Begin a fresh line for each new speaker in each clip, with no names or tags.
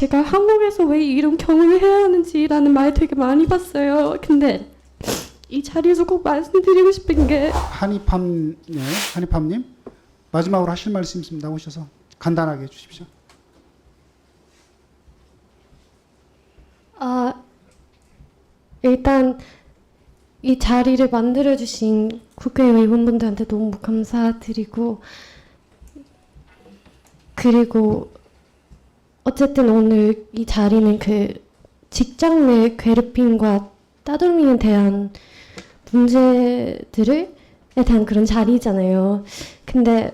제가 한국에서 왜 이런 경험을 해야 하는지라는 말 되게 많이 봤어요. 근데 이 자리에서 꼭 말씀드리고 싶은 게
한입함 네, 한입함님 마지막으로 하실 말씀 있으면 나오셔서 간단하게 해주십시오.
아, 일단 이 자리를 만들어 주신 국회의원분들한테 너무 감사드리고 그리고 어쨌든 오늘 이 자리는 그 직장 내 괴롭힘과 따돌림에 대한 문제들을 에 대한 그런 자리잖아요. 근데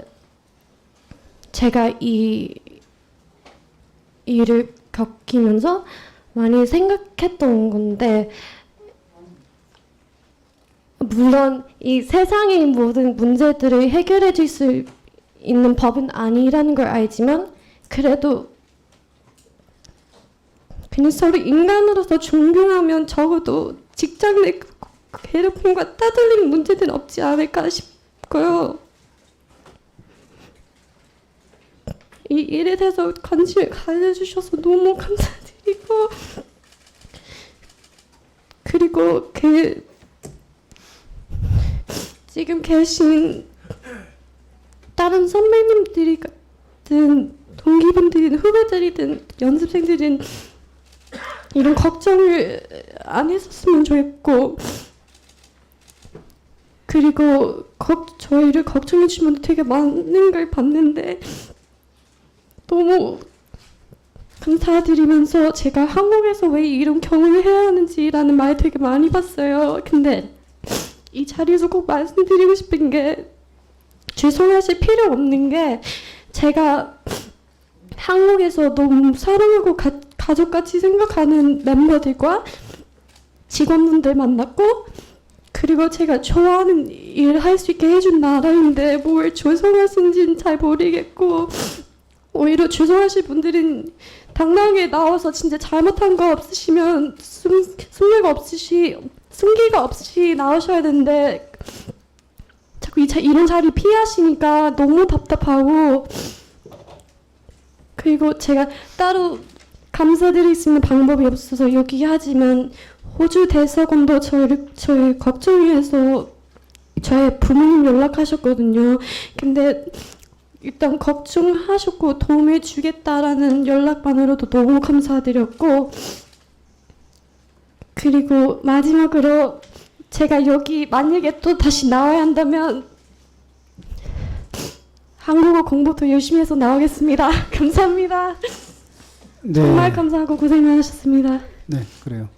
제가 이 일을 겪으면서 많이 생각했던 건데 물론 이 세상의 모든 문제들을 해결해 줄 수 있는 법은 아니라는 걸 알지만 그래도 그냥 서로 인간으로서 존경하면 적어도 직장 내 괴롭힘과 따돌림 문제는 없지 않을까 싶고요. 이 일에 대해서 관심을 가져주셔서 너무 감사드리고 그리고 그 지금 계신 다른 선배님들이든 동기분들이든 후배들이든 연습생들은 이런 걱정을 안 했었으면 좋겠고 그리고 걱, 저희를 걱정해 주신 분들 되게 많은 걸 봤는데 너무 감사드리면서 제가 한국에서 왜 이런 경험을 해야 하는지라는 말 되게 많이 봤어요. 근데 이 자리에서 꼭 말씀드리고 싶은 게 죄송하실 필요 없는 게 제가 한국에서 너무 사랑하고 가, 가족같이 생각하는 멤버들과 직원분들 만났고 그리고 제가 좋아하는 일 할 수 있게 해준 나라인데 뭘 죄송하신지는 잘 모르겠고 오히려 죄송하실 분들은 당당하게 나와서 진짜 잘못한 거 없으시면 숨, 숨기가 없으시 숨기가 없이 나오셔야 되는데 자꾸 이 자, 이런 자리 피하시니까 너무 답답하고 그리고 제가 따로 감사드릴 수 있는 방법이 없어서 여기 하지만 호주 대사관도 저를 저를 걱정해서 저의 부모님 연락하셨거든요. 근데 일단 걱정하셨고 도움을 주겠다라는 연락만으로도 너무 감사드렸고 그리고 마지막으로 제가 여기 만약에 또 다시 나와야 한다면 한국어 공부 더 열심히 해서 나오겠습니다. 감사합니다.
네,
정말 감사하고 고생 많으셨습니다.
네 그래요.